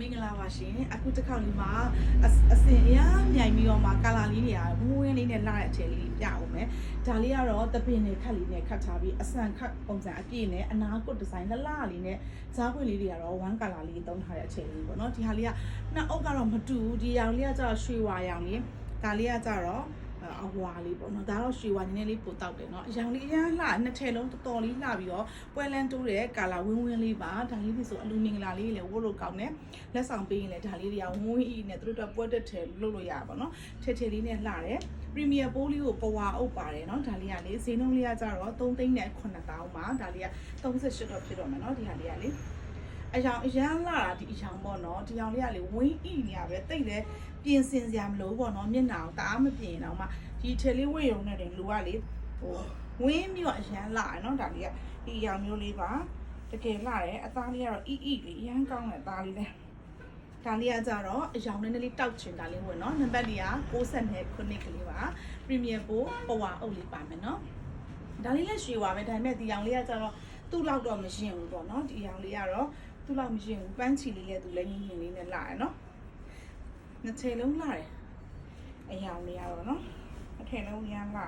မင်္ဂလာပါရှင်အခုတစ်ခေါက်လေးမှာအစအစင်အရမ်းမြိုင်ပြီးတော့မှကာလာလေးတွေကဝင်းဝင်းလေးနဲ့လာတဲ့အထည်လေးပြအောင်မယ်ဒါလေးကတော့တပင်နဲ့ခတ်လေးနဲ့ခတ်ထားပြီးအဆန်ခတ်ပုံစံအပြည့်နဲ့အနာကုတ်ဒီဇိုင်းလလလေးနဲ့ဇားခွေလေးတွေကတော့1 color လေးသုံးထားတဲ့အထည်လေးပေါ့နော်ဒီဟာလေးကနှစ်အုပ်ကတော့မတူဘူးဒီရောင်လေးကကျတော့ရွှေဝါရောင်လေးဒါလေးကကျတော့ အဝါလေးပေါ့နော်ဒါတော့ရွှေဝါနည်းနည်းလေးပိုတောက်တယ်เนาะအရောင်လေးအရမ်းလှနှစ်ထည်လုံးတော်တော်လေးလှပြီးတော့ပွဲလန်းတိုးတဲ့ကာလာဝင်းဝင်းလေးပါဒါလေးဒီဆိုအလူမင်္ဂလာလေးလည်းဝတ်လို့ကောင်းတယ်လက်ဆောင်ပေးရင်လည်းဒါလေးတွေကဝင်းဝင်းအီနဲ့သူတို့တော့ပွဲတက်တယ်လုပ်လို့ရပါတော့เนาะထည်ထည်လေးနဲ့လှတယ်ပရီမီယာပိုးလေးကိုပဝါအုပ်ပါတယ်เนาะဒါလေးကလေဈေးနှုန်းလေးကကြတော့3သိန်းနဲ့9000ပါဒါလေးက38တော့ဖြစ်တော့မယ်เนาะဒီဟာလေးကလေ အယောင်အရန်လာတာဒီအယောင်ပေါ့နော်ဒီယောင်လေးကလေဝင်းဣနေရပဲတိတ်လဲပြင်ဆင်စရာမလိုဘူးပေါ့နော်မျက်နှာကိုတအားမပြင်တော့မှဒီထည်လေးဝေရုံနဲ့တင်လူကလေဟိုဝင်းပြီးတော့အရန်လာတယ်နော်ဒါလေးကဒီအယောင်မျိုးလေးပါတကယ်လာတယ်အသားလေးကတော့ဣဣလေးအရန်ကောင်းတယ်အသားလေးလဲဒါလေးကကြတော့အယောင်နည်းနည်းလေးတောက်ချင်တာလေးဝင်နော်နံပါတ်လေးက60နဲ့ခုနှစ်ကလေးပါပရီမီယံပိုပဝါအုပ်လေးပါမယ်နော်ဒါလေးလည်းရွှေပါပဲဒါပေမဲ့ဒီရောင်လေးကကျတော့သူ့လောက်တော့မရှင်ဘူးပေါ့နော်ဒီရောင်လေးကတော့ သူ့လောက်မရှင်ဘူးပန်းချီလေးလည်းသူလည်းငင်းငင်းလေးနဲ့လာရနော်နှစ်ထည်လုံးလာတယ်အရောင်လေးကတော့နော်အထည်လုံးရမ်းလာ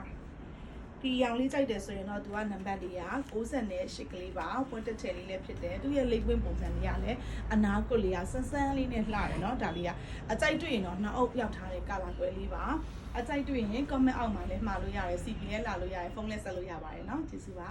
ဒီရောင်လေးကြိုက်တယ်ဆိုရင်တော့သူကနံပါတ်လေးက60နဲ့8ကလေးပါပွင့်တစ်ထည်လေးလည်းဖြစ်တယ်သူရဲ့လိပ်ကွင်းပုံစံလေးကလည်းအနာကွက်လေးကဆန်းဆန်းလေးနဲ့လှတယ်နော်ဒါလေးကအကြိုက်တွေ့ရင်တော့နှစ်အုပ်ပြောက်ထားတဲ့ကာလာကွယ်လေးပါအကြိုက်တွေ့ရင် comment အောက်မှာလည်းမှာလို့ရတယ် CP လည်းလာလို့ရတယ်ဖုန်းလည်းဆက်လို့ရပါတယ်เนาะကျေးဇူးပါ